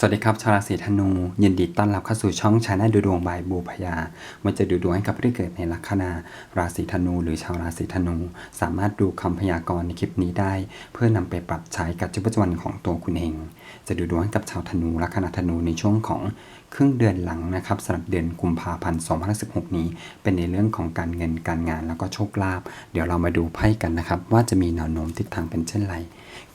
สวัสดีครับชาวราศีธนู ยินดีต้อนรับเข้าสู่ช่องชาแนลดูดวงบายบูพยามันจะดูดวงให้กับผู้ที่เกิดในลัคนาราศีธนู หรือชาวราศีธนู สามารถดูคำพยากรณ์ในคลิปนี้ได้ เพื่อนำไปปรับใช้กับชีวิตประจำวันของตัวคุณเอง จะดูดวงให้กับชาวธนูลัคนาธนูในช่วงของครึ่งเดือนหลังนะครับสำหรับเดือนกุมภาพันธ์2016 นี้ เป็นในเรื่องของการเงินการงานแล้วก็โชคลาภเดี๋ยวเรามาดูไพ่กันนะครับว่าจะมีแนวโน้มทิศทางเป็นเช่นไร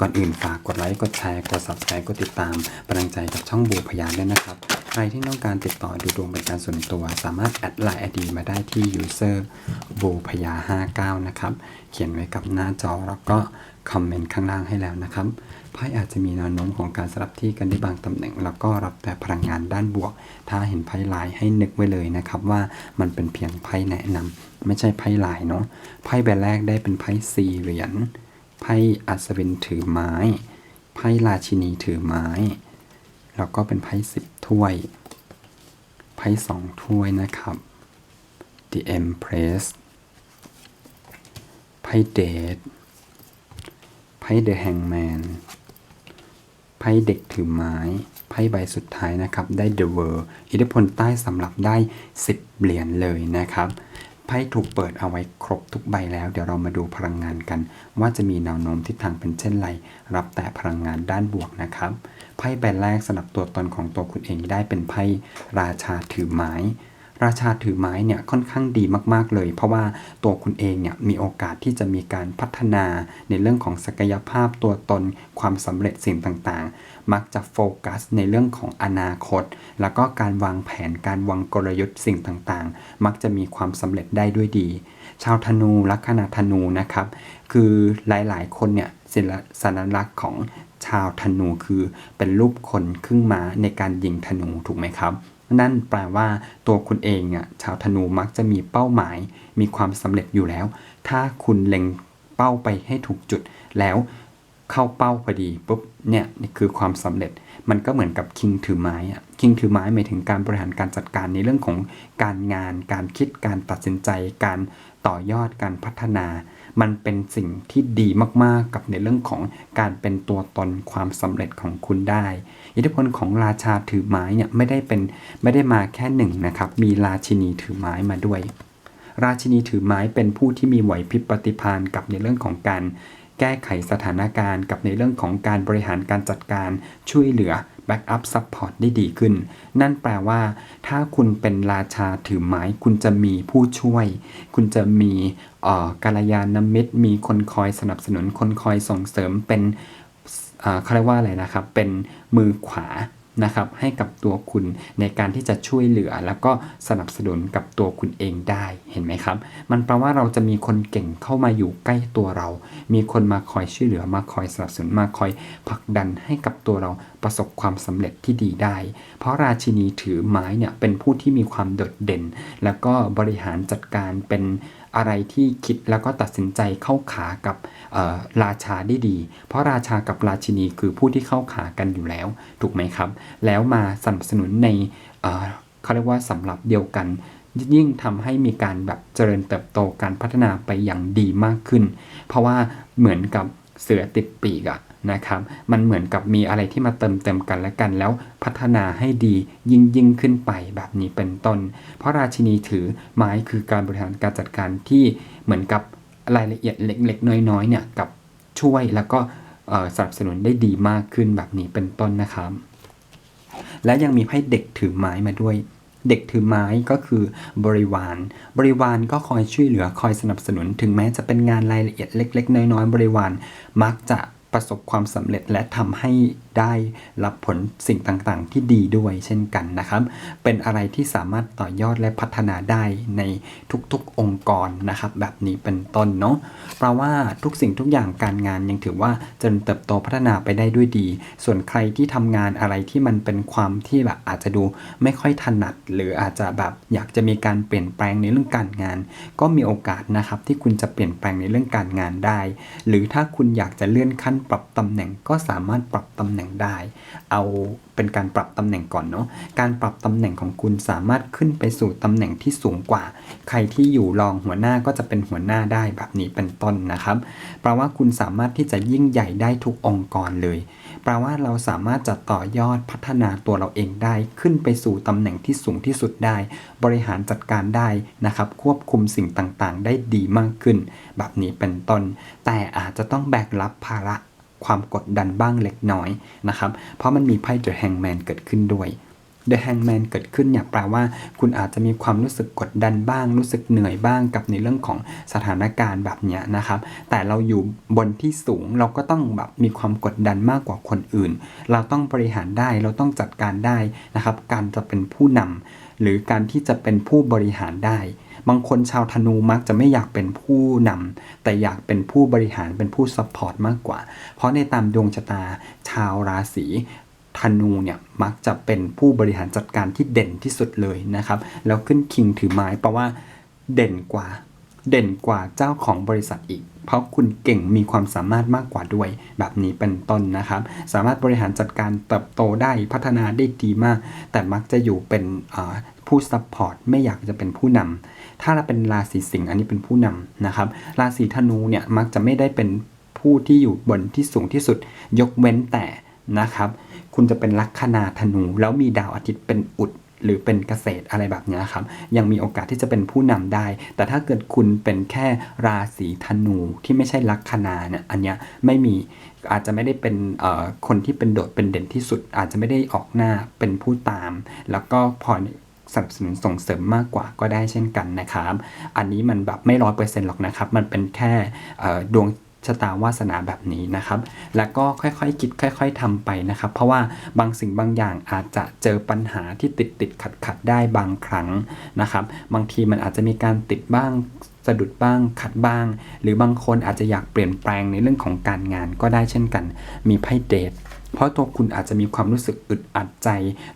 ก่อนอื่นฝากกดไลค์ กดแชร์ กด subscribe กดติดตามกำลังใจกับช่องบูพยานด้วยนะครับ ใครที่ต้องการติดต่อดูดวงเป็นการส่วนตัว สามารถแอดไลน์ไอดีมาได้ที่ user บูพยา59 นะครับ เขียนไว้กับหน้าจอแล้วก็คอมเมนต์ข้างล่างให้แล้วนะครับไพ่อาจจะมีแนวโน้มของการสลับที่กันได้บางตำแหน่ง แล้วก็รับแต่พลังงานด้านบวก ถ้าเห็นไพ่ลายให้นึกไว้เลยนะครับว่ามันเป็นเพียงไพ่แนะนำไม่ใช่ไพ่ลายเนาะไพ่ใบแรกได้เป็นไพ่สี่เหรียญ ไพ่อัศวินถือไม้ ไพ่ราชินีถือไม้ แล้วก็เป็นไพ่สิบถ้วย ไพ่สองถ้วยนะครับ The Empress ไพ่เดทไพ่ The Hangman ไพ่เด็กถือไม้ไพ่ใบสุดท้ายนะครับ ได้ The World อิทธิพลใต้สำหรับได้ 10 เหรียญเลยนะครับ พ่ถูกเปิดเอาไว้ครบทุกใบแล้ว เดี๋ยวเรามาดูพลังงานกัน ว่าจะมีแนวโน้มทิศทางเป็นเช่นไร รับแต่พลังงานด้านบวกนะครับไพ่ใบแรกสำหรับตัวตนของตัวคุณเองได้เป็นไพ่ราชาถือไม้ ราชาถือไม้เนี่ยค่อนข้างดีมากๆเลย เพราะว่าตัวคุณเองเนี่ยมีโอกาสที่จะมีการพัฒนาในเรื่องของศักยภาพตัวตนความสำเร็จสิ่งต่างๆ มักจะโฟกัสในเรื่องของอนาคต แล้วก็การวางแผนการวางกลยุทธ์สิ่งต่างๆ มักจะมีความสำเร็จได้ด้วยดี ชาวธนูลัคนาธนูนะครับ คือหลายๆ คนเนี่ยสัญลักษณ์ของชาวธนูคือเป็นรูปคนครึ่งม้าในการยิงธนูถูกไหมครับ นั่นแปลว่าตัวคุณเองอะชาวธนูมักจะมีเป้าหมาย มีความสำเร็จอยู่แล้ว ถ้าคุณเล็งเป้าไปให้ถูกจุดแล้วเข้าเป้าพอดีปุ๊บเนี่ยนี่คือความสำเร็จมันก็เหมือนกับคิงถือไม้อะคิงถือไม้หมายถึงการบริหารการจัดการในเรื่องของการงาน การคิดการตัดสินใจ การต่อยอดการพัฒนา มันเป็นสิ่งที่ดีมากๆกับในเรื่องของการเป็นตัวตนความสำเร็จของคุณได้ อิทธิพลของราชาถือไม้เนี่ยไม่ได้เป็นไม่ได้มาแค่หนึ่งนะครับ มีราชินีถือไม้มาด้วย ราชินีถือไม้เป็นผู้ที่มีไหวพริบปฏิภาณกับในเรื่องของการแก้ไขสถานการณ์ กับในเรื่องของการบริหารการจัดการช่วยเหลือ แบ็กอัพซัพพอร์ตได้ดีขึ้น นั่นแปลว่า ถ้าคุณเป็นราชาถือไม้ คุณจะมีผู้ช่วย คุณจะมีกัลยาณมิตร มีคนคอยสนับสนุน คนคอยส่งเสริมเป็นเขาเรียกว่าอะไรนะครับ เป็นมือขวา นะครับให้กับตัวคุณในการที่จะช่วยเหลือ แล้วก็สนับสนุนกับตัวคุณเองได้เห็นไหมครับ มันแปลว่าเราจะมีคนเก่งเข้ามาอยู่ใกล้ตัวเรา มีคนมาคอยช่วยเหลือมาคอยสนับสนุนมาคอยผลักดันให้กับตัวเราประสบความสำเร็จที่ดีได้ เพราะราชินีถือไม้เนี่ยเป็นผู้ที่มีความโดดเด่น แล้วก็บริหารจัดการเป็น อะไรที่คิดแล้วก็ตัดสินใจเข้าขากับราชาได้ดี เพราะราชากับราชินีคือผู้ที่เข้าขากันอยู่แล้ว ถูกไหมครับ แล้วมาสนับสนุนในเอ่อเขาเรียกว่าสำหรับเดียวกัน ยิ่งทำให้มีการแบบเจริญเติบโตการพัฒนาไปอย่างดีมากขึ้น เพราะว่าเหมือนกับ เสือติดปีกอะนะครับ มันเหมือนกับมีอะไรที่มาเติมเต็มกันและกัน แล้วพัฒนาให้ดียิ่งยิ่งขึ้นไปแบบนี้เป็นต้น เพราะราชินีถือไม้คือการบริหารการจัดการที่เหมือนกับรายละเอียดเล็กๆ น้อยๆเนี่ยกับช่วยแล้วก็สนับสนุนได้ดีมากขึ้นแบบนี้เป็นต้นนะครับ และยังมีไพ่เด็กถือไม้มาด้วย เด็กถือไม้ก็คือบริวาร บริวารก็คอยช่วยเหลือคอยสนับสนุน ถึงแม้จะเป็นงานรายละเอียดเล็ก ๆ น้อยๆบริวารมักจะประสบความสำเร็จและทำให้ได้รับผลสิ่งต่างๆ ที่ดีด้วยเช่นกันนะครับ เป็นอะไรที่สามารถต่อยอดและพัฒนาได้ในทุกๆองค์กรนะครับ แบบนี้เป็นต้นเนาะเพราะว่าทุกสิ่งทุกอย่างการงานยังถือว่าจริญเติบโตพัฒนาไปได้ด้วยดี ส่วนใครที่ทำงานอะไรที่มันเป็นความที่แบบอาจจะดูไม่ค่อยถนัด หรืออาจจะแบบอยากจะมีการเปลี่ยนแปลงในเรื่องการงาน ก็มีโอกาสนะครับที่คุณจะเปลี่ยนแปลงในเรื่องการงานได้ หรือถ้าคุณอยากจะเลื่อนขั้นปรับตำแหน่งก็สามารถปรับตำแหน่งได้ เอาเป็นการปรับตำแหน่งก่อนเนาะ การปรับตำแหน่งของคุณสามารถขึ้นไปสู่ตำแหน่งที่สูงกว่า ใครที่อยู่รองหัวหน้าก็จะเป็นหัวหน้าได้แบบนี้เป็นต้นนะครับ แปลว่าคุณสามารถที่จะยิ่งใหญ่ได้ทุกองค์กรเลย แปลว่าเราสามารถจะต่อยอดพัฒนาตัวเราเองได้ ขึ้นไปสู่ตำแหน่งที่สูงที่สุดได้ บริหารจัดการได้นะครับ ควบคุมสิ่งต่างๆ ได้ดีมากขึ้น แบบนี้เป็นต้น แต่อาจจะต้องแบกรับภาระ ความกดดันบ้างเล็กน้อยนะครับ เพราะมันมีไพ่ The Hangman เกิดขึ้นด้วย The Hangman เกิดขึ้นเนี่ยแปลว่า คุณอาจจะมีความรู้สึกกดดันบ้าง รู้สึกเหนื่อยบ้างกับในเรื่องของสถานการณ์แบบเนี้ยนะครับ แต่เราอยู่บนที่สูงเราก็ต้องแบบมีความกดดันมากกว่าคนอื่น เราต้องบริหารได้เราต้องจัดการได้นะครับ การจะเป็นผู้นำหรือการที่จะเป็นผู้บริหารได้ บางคนชาวธนูมักจะไม่อยากเป็นผู้นำแต่อยากเป็นผู้บริหารเป็นผู้ซัพพอร์ตมากกว่า เพราะในตามดวงชะตาชาวราศีธนูเนี่ยมักจะเป็นผู้บริหารจัดการที่เด่นที่สุดเลยนะครับ แล้วขึ้นคิงถือไม้แปลว่าเด่นกว่า เด่นกว่าเจ้าของบริษัทอีก เพราะคุณเก่งมีความสามารถมากกว่าด้วย แบบนี้เป็นต้นนะครับ สามารถบริหารจัดการเติบโตได้พัฒนาได้ดีมาก แต่มักจะอยู่เป็นผู้ซัพพอร์ตไม่อยากจะเป็นผู้นำถ้าเราเป็นราศีสิงห์อันนี้เป็นผู้นำนะครับ ราศีธนูเนี่ยมักจะไม่ได้เป็นผู้ที่อยู่บนที่สูงที่สุด ยกเว้นแต่นะครับ คุณจะเป็นลัคนาธนู แล้วมีดาวอาทิตย์เป็นอุด หรือเป็นเกษตรอะไรแบบนี้ครับ ยังมีโอกาสที่จะเป็นผู้นำได้ แต่ถ้าเกิดคุณเป็นแค่ราศีธนูที่ไม่ใช่ลัคนาเนี่ยอันเนี้ยไม่มีอาจจะไม่ได้เป็นคนที่เป็นโดดเป็นเด่นที่สุด อาจจะไม่ได้ออกหน้าเป็นผู้ตาม แล้วก็พอสนับสนุนส่งเสริมมากกว่าก็ได้เช่นกันนะครับ อันนี้มันแบบไม่ร้อยเปอร์เซ็นต์หรอกนะครับ มันเป็นแค่ดวง ชะตาวาสนาแบบนี้นะครับ แล้วก็ค่อยๆคิดค่อย ๆทำไปนะครับ เพราะว่าบางสิ่งบางอย่างอาจจะเจอปัญหาที่ติดติดขัดขัดได้บางครั้งนะครับ บางทีมันอาจจะมีการติดบ้างสะดุดบ้างขัดบ้าง หรือบางคนอาจจะอยากเปลี่ยนแปลงในเรื่องของการงานก็ได้เช่นกัน มีไพ่เดท เพราะตัวคุณอาจจะมีความรู้สึกอึดอัดใจ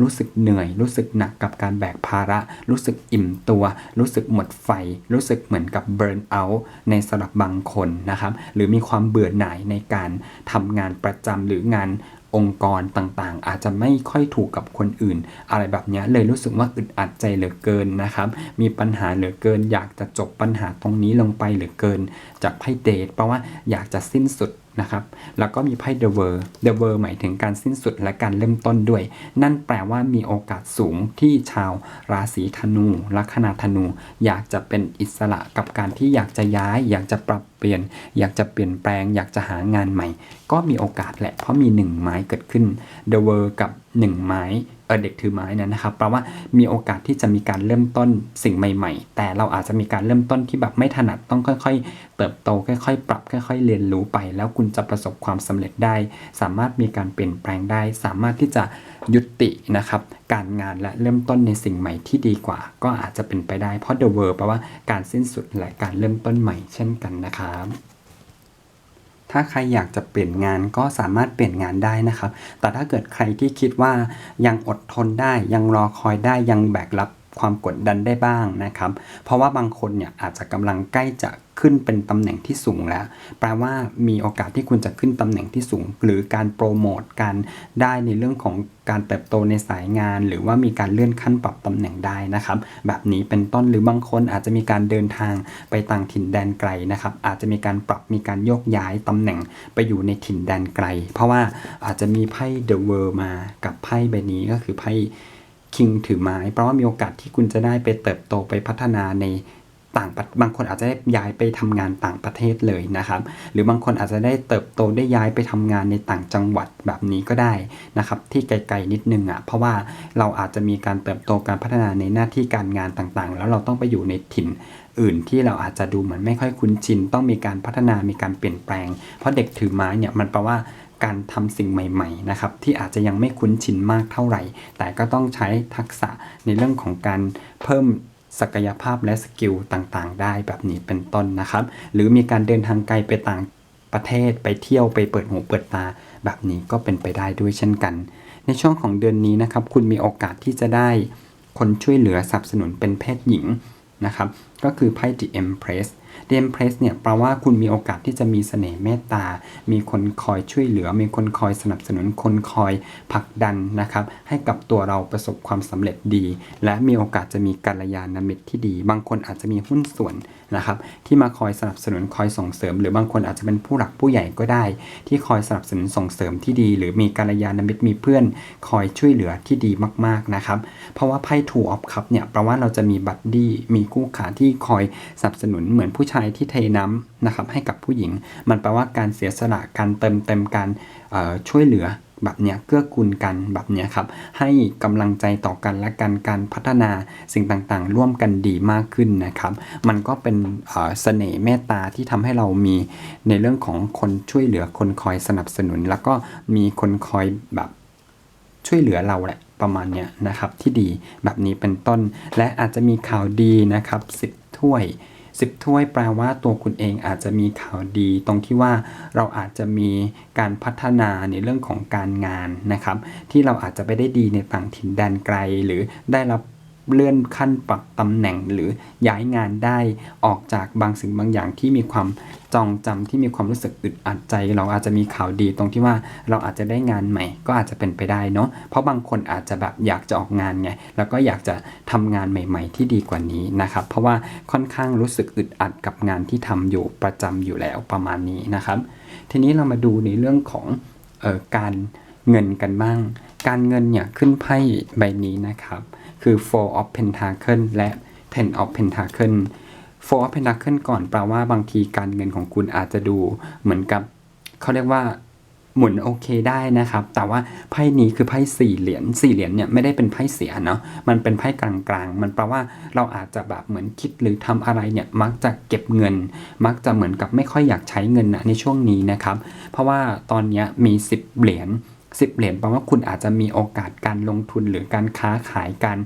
รู้สึกเหนื่อย รู้สึกหนักกับการแบกภาระ รู้สึกอิ่มตัว รู้สึกหมดไฟ รู้สึกเหมือนกับเบิร์นเอาท์ในสำหรับบางคนนะครับหรือมีความเบื่อหน่ายในการทำงานประจำหรืองานองค์กรต่างๆ อาจจะไม่ค่อยถูกกับคนอื่น อะไรแบบนี้เลยรู้สึกว่าอึดอัดใจเหลือเกินนะครับ มีปัญหาเหลือเกิน อยากจะจบปัญหาตรงนี้ลงไปเหลือเกินจากไพ่เดทเพราะว่าอยากจะสิ้นสุด นะครับแล้วก็มีไพ่ The World The World หมายถึงการสิ้นสุดและการเริ่มต้นด้วย นั่นแปลว่ามีโอกาสสูงที่ชาวราศีธนูลัคนาธนู อยากจะเป็นอิสระกับการที่อยากจะย้าย อยากจะปรับเปลี่ยน อยากจะเปลี่ยนแปลง อยากจะหางานใหม่ ก็มีโอกาสแหละเพราะมีหนึ่งไม้เกิดขึ้น The World กับหนึ่งไม้เออเด็กถือไม้นยนะครับแปลว่ามีโอกาสที่จะมีการเริ่มต้นสิ่งใหม่ ๆ แต่เราอาจจะมีการเริ่มต้นที่แบบไม่ถนัดต้องค่อย ๆ เติบโตค่อย ๆ ปรับค่อย ๆ เรียนรู้ไป แล้วคุณจะประสบความสำเร็จได้ สามารถมีการเปลี่ยนแปลงได้ สามารถที่จะยุตินะครับการงานและเริ่มต้นในสิ่งใหม่ที่ดีกว่า ก็อาจจะเป็นไปได้เพราะ the world แปลว่าการสิ้นสุดและการเริ่มต้นใหม่เช่นกันนะครับ ถ้าใครอยากจะเปลี่ยนงานก็สามารถเปลี่ยนงานได้นะครับ แต่ถ้าเกิดใครที่คิดว่ายังอดทนได้ยังรอคอยได้ยังแบกรับ ความกดดันได้บ้างนะครับ เพราะว่าบางคนเนี่ยอาจจะกำลังใกล้จะขึ้นเป็นตำแหน่งที่สูงแล้ว แปลว่ามีโอกาสที่คุณจะขึ้นตำแหน่งที่สูง หรือการโปรโมทการได้ในเรื่องของการเติบโตในสายงาน หรือว่ามีการเลื่อนขั้นปรับตำแหน่งได้นะครับ แบบนี้เป็นต้นหรือบางคนอาจจะมีการเดินทางไปต่างถิ่นแดนไกลนะครับ อาจจะมีการปรับมีการโยกย้ายตำแหน่งไปอยู่ในถิ่นแดนไกล เพราะว่าอาจจะมีไพ่ The World มากับไพ่ใบนี้ก็คือไพ่ คิงถือไม้ เพราะว่ามีโอกาสที่คุณจะได้ไปเติบโตไปพัฒนาในต่างประบางคนอาจจะได้ย้ายไปทำงานต่างประเทศเลยนะครับ หรือบางคนอาจจะได้เติบโตได้ย้ายไปทำงานในต่างจังหวัดแบบนี้ก็ได้นะครับ ที่ไกลๆนิดนึงอะเพราะว่าเราอาจจะมีการเติบโตการพัฒนาในหน้าที่การงานต่างๆ แล้วเราต้องไปอยู่ในถิ่นอื่นที่เราอาจจะดูเหมือนไม่ค่อยคุ้นชิน ต้องมีการพัฒนามีการเปลี่ยนแปลง เพราะเด็กถือไม้เนี่ยมันแปลว่า การทำสิ่งใหม่ๆนะครับที่อาจจะยังไม่คุ้นชินมากเท่าไหร่ แต่ก็ต้องใช้ทักษะในเรื่องของการเพิ่มศักยภาพและสกิลต่างๆ ได้แบบนี้เป็นต้นนะครับ หรือมีการเดินทางไกลไปต่างประเทศไปเที่ยวไปเปิดหูเปิดตา แบบนี้ก็เป็นไปได้ด้วยเช่นกัน ในช่วงของเดือนนี้นะครับ คุณมีโอกาสที่จะได้คนช่วยเหลือสนับสนุนเป็นเพศหญิงนะครับ ก็คือไพ่ The Empress เดมเพรสเนี่ยแปลว่าคุณมีโอกาสที่จะมีเสน่ห์เมตตา มีคนคอยช่วยเหลือ มีคนคอยสนับสนุน คนคอยผลักดันนะครับ ให้กับตัวเราประสบความสำเร็จดี และมีโอกาสจะมีกัลยาณมิตรที่ดี บางคนอาจจะมีหุ้นส่วนนะครับ ที่มาคอยสนับสนุนคอยส่งเสริม หรือบางคนอาจจะเป็นผู้หลักผู้ใหญ่ก็ได้ ที่คอยสนับสนุนส่งเสริมที่ดี หรือมีกัลยาณมิตรมีเพื่อน คอยช่วยเหลือที่ดีมากๆนะครับ เพราะว่าไพ่ Two of Cup เนี่ยแปลว่าเราจะมีบัดดี้มีคู่ขาที่คอยสนับสนุนเหมือนผูู้้ชายที่เทน้ำนะครับให้กับผู้หญิง มันแปลว่าการเสียสละการเติมเต็มการช่วยเหลือแบบเนี้ยเกื้อกูลกันแบบเนี้ยครับให้กำลังใจต่อกันและกันการพัฒนาสิ่งต่างๆ ร่วมกันดีมากขึ้นนะครับ มันก็เป็นเสน่ห์เมตตาที่ทำให้เรามีในเรื่องของคนช่วยเหลือคนคอยสนับสนุน แล้วก็มีคนคอยแบบช่วยเหลือเราแหละประมาณเนี้ยนะครับที่ดีแบบนี้เป็นต้น และอาจจะมีข่าวดีนะครับสิบถ้วย สิบถ้วยแปลว่าตัวคุณเองอาจจะมีข่าวดี ตรงที่ว่าเราอาจจะมีการพัฒนาในเรื่องของการงานนะครับ ที่เราอาจจะไปได้ดีในต่างถิ่นแดนไกล หรือได้รับ เลื่อนขั้นปรับตำแหน่งหรือย้ายงานได้ออกจากบางสิ่งบางอย่างที่มีความจองจำที่มีความรู้สึกอึดอัดใจ เราอาจจะมีข่าวดีตรงที่ว่าเราอาจจะได้งานใหม่ ก็อาจจะเป็นไปได้เนาะเพราะบางคนอาจจะแบบอยากจะออกงานไงแล้วก็อยากจะทำงานใหม่ ๆ ที่ดีกว่านี้นะครับเพราะว่าค่อนข้างรู้สึกอึดอัดกับงานที่ทำอยู่ประจำอยู่แล้วประมาณนี้นะครับ ทีนี้เรามาดูในเรื่องของเออการเงินกันบ้าง การเงินเนี่ยขึ้นไพ่ใบนี้นะครับ คือ four of pentacle และ ten of pentacle four of pentacle ก่อนแปลว่าบางทีการเงินของคุณอาจจะดูเหมือนกับเขาเรียกว่าหมุนโอเคได้นะครับ แต่ว่าไพ่นี้คือไพ่สี่เหรียญสี่เหรียญเนี่ยไม่ได้เป็นไพ่เสียเนาะมันเป็นไพ่กลางๆ มันแปลว่าเราอาจจะแบบเหมือนคิดหรือทำอะไรเนี่ยมักจะเก็บเงิน มักจะเหมือนกับไม่ค่อยอยากใช้เงินนะในช่วงนี้นะครับ เพราะว่าตอนนี้มี 10 เหรียญ 10 เหรียญแปลว่าคุณอาจจะมีโอกาสการลงทุนหรือการค้าขายกัน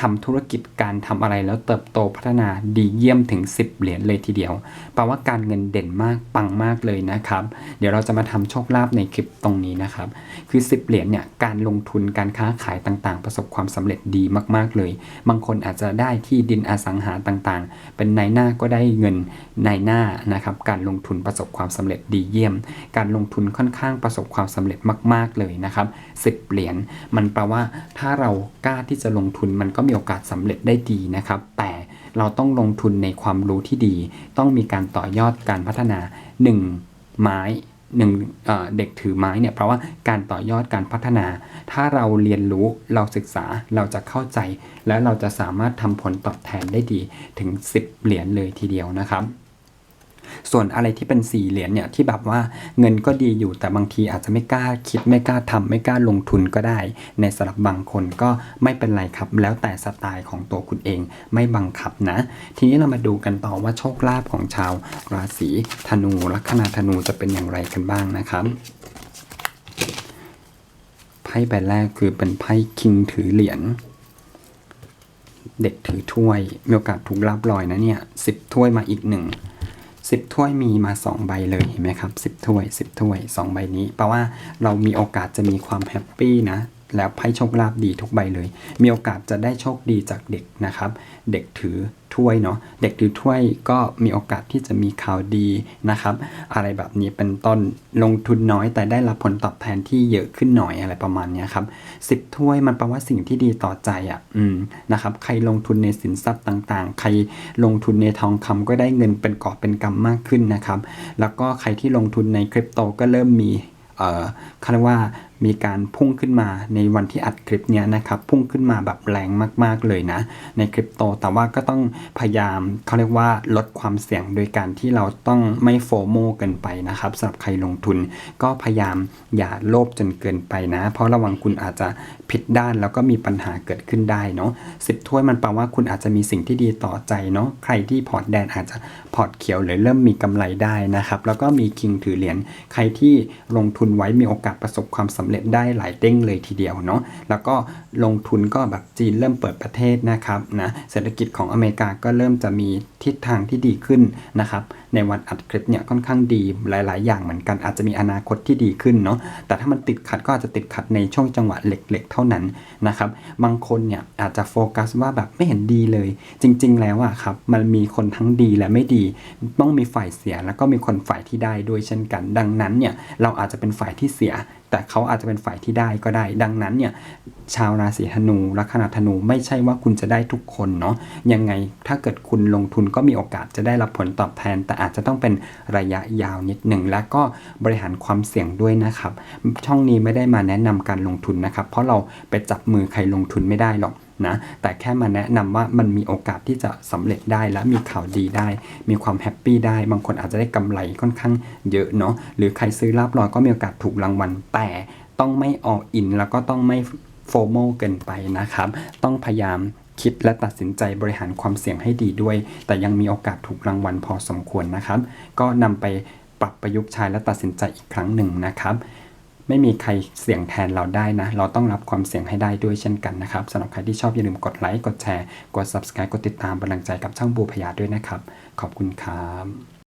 ทำธุรกิจการทำอะไรแล้วเติบโตพัฒนาดีเยี่ยมถึง 10 เหรียญเลยทีเดียวแปลว่าการเงินเด่นมากปังมากเลยนะครับ เดี๋ยวเราจะมาทำโชคลาภในคลิปตรงนี้นะครับ คือ 10 เหรียญเนี่ยการลงทุนการค้าขายต่างๆ ประสบความสำเร็จดีมากๆเลย บางคนอาจจะได้ที่ดินอสังหาต่างๆ เป็นนายหน้าก็ได้เงินนายหน้านะครับ การลงทุนประสบความสำเร็จดีเยี่ยม การลงทุนค่อนข้างประสบความสำเร็จมาก ๆเลยนะครับ10 เหรียญมันแปลว่าถ้าเรากล้าที่จะลงทุนมันก็มีโอกาสสำเร็จได้ดีนะครับ แต่เราต้องลงทุนในความรู้ที่ดี ต้องมีการต่อยอดการพัฒนา 1 ไม้หนึ่งเอ่อเด็กถือไม้เนี่ยเพราะว่าการต่อยอดการพัฒนา ถ้าเราเรียนรู้เราศึกษาเราจะเข้าใจ และเราจะสามารถทำผลตอบแทนได้ดีถึง 10 เหรียญเลยทีเดียวนะครับ ส่วนอะไรที่เป็นสี่เหรียญเนี่ยที่แบบว่าเงินก็ดีอยู่แต่บางทีอาจจะไม่กล้าคิดไม่กล้าทำไม่กล้าลงทุนก็ได้ ในสำหรับบางคนก็ไม่เป็นไรครับ แล้วแต่สไตล์ของตัวคุณเองไม่บังคับนะ ทีนี้เรามาดูกันต่อว่าโชคลาภของชาวราศีธนูลัคนาธนูจะเป็นอย่างไรกันบ้างนะครับไพ่ใบแรกคือเป็นไพ่คิงถือเหรียญเด็กถือถ้วยมีโอกาสถูกรับรอยนะเนี่ยสิบถ้วยมาอีกหนึ่ง สิบถ้วยมีมาสองใบเลยเห็นไหมครับสิบถ้วยสิบถ้วยสองใบนี้แปลว่าเรามีโอกาสจะมีความแฮปปี้นะ แล้วไพ่โชคลาภดีทุกใบเลย มีโอกาสจะได้โชคดีจากเด็กนะครับ เด็กถือถ้วยเนาะเด็กถือถ้วยก็มีโอกาสที่จะมีข่าวดีนะครับ อะไรแบบนี้เป็นต้นลงทุนน้อย แต่ได้รับผลตอบแทนที่เยอะขึ้นหน่อยอะไรประมาณนี้ครับสิบถ้วยมันแปลว่าสิ่งที่ดีต่อใจอะอืมนะครับใครลงทุนในสินทรัพย์ต่างๆ ใครลงทุนในทองคำก็ได้เงินเป็นกอบเป็นกำมากขึ้นนะครับ แล้วก็ใครที่ลงทุนในคริปโตก็เริ่มมีเอ่อเขาเรียกว่า มีการพุ่งขึ้นมาในวันที่อัดคลิปเนี้ยนะครับ พุ่งขึ้นมาแบบแรงมาก ๆ เลยนะ ในคริปโต แต่ว่าก็ต้องพยายามเขาเรียกว่าลดความเสี่ยงโดยการที่เราต้องไม่โฟโมเกินไปนะครับสำหรับใครลงทุนก็พยายามอย่าโลภจนเกินไปนะ เพราะระวังคุณอาจจะผิดด้านแล้วก็มีปัญหาเกิดขึ้นได้เนาะสิบถ้วยมันแปลว่าคุณอาจจะมีสิ่งที่ดีต่อใจเนาะใครที่พอร์ตแดนอาจจะพอร์ตเขียวหรือเริ่มมีกำไรได้นะครับแล้วก็มีคิงถือเหรียญใครที่ลงทุนไว้มีโอกาสประสบความสำเร็จเร็จได้หลายเด้งเลยทีเดียวเนาะแล้วก็ลงทุนก็แบบจีนเริ่มเปิดประเทศนะครับนะเศรษฐกิจของอเมริกาก็เริ่มจะมีทิศทางที่ดีขึ้นนะครับในวันอัดคลิปเนี่ยค่อนข้างดีหลาย ๆ อย่างเหมือนกันอาจจะมีอนาคตที่ดีขึ้นเนาะแต่ถ้ามันติดขัดก็อาจจะติดขัดในช่วงจังหวะเล็ก ๆ เท่านั้นนะครับบางคนเนี่ยอาจจะโฟกัสว่าแบบไม่เห็นดีเลย จริง ๆ แล้วอะครับมันมีคนทั้งดีและไม่ดี ต้องมีฝ่ายเสียแล้วก็มีคนฝ่ายที่ได้ด้วยเช่นกัน ดังนั้นเนี่ยเราอาจจะเป็นฝ่ายที่เสีย แต่เขาอาจจะเป็นฝ่ายที่ได้ก็ได้ ดังนั้นเนี่ยชาวราศีธนูลัคนาธนูไม่ใช่ว่าคุณจะได้ทุกคนเนาะยังไงถ้าเกิดคุณลงทุนก็มีโอกาสจะได้รับผลตอบแทน แต่อาจจะต้องเป็นระยะยาวนิดหนึ่งและก็บริหารความเสี่ยงด้วยนะครับ ช่องนี้ไม่ได้มาแนะนำการลงทุนนะครับ เพราะเราไปจับมือใครลงทุนไม่ได้หรอก นะแต่แค่มาแนะนำว่ามันมีโอกาสที่จะสำเร็จได้และมีข่าวดีได้ มีความแฮปปี้ได้ บางคนอาจจะได้กำไรค่อนข้างเยอะเนาะหรือใครซื้อลาบลอยก็มีโอกาสถูกรางวัล แต่ต้องไม่ออกอินแล้วก็ต้องไม่โฟโมเกินไปนะครับ ต้องพยายามคิดและตัดสินใจบริหารความเสี่ยงให้ดีด้วย แต่ยังมีโอกาสถูกรางวัลพอสมควรนะครับ ก็นำไปปรับประยุกต์ใช้และตัดสินใจอีกครั้งหนึ่งนะครับ ไม่มีใครเสี่ยงแทนเราได้นะ เราต้องรับความเสี่ยงให้ได้ด้วยเช่นกันนะครับสำหรับใครที่ชอบอย่าลืมกดไลค์ กดแชร์ กด subscribe กดติดตามเป็นกำลังใจกับช่องบูพยาด้วยนะครับ ขอบคุณครับ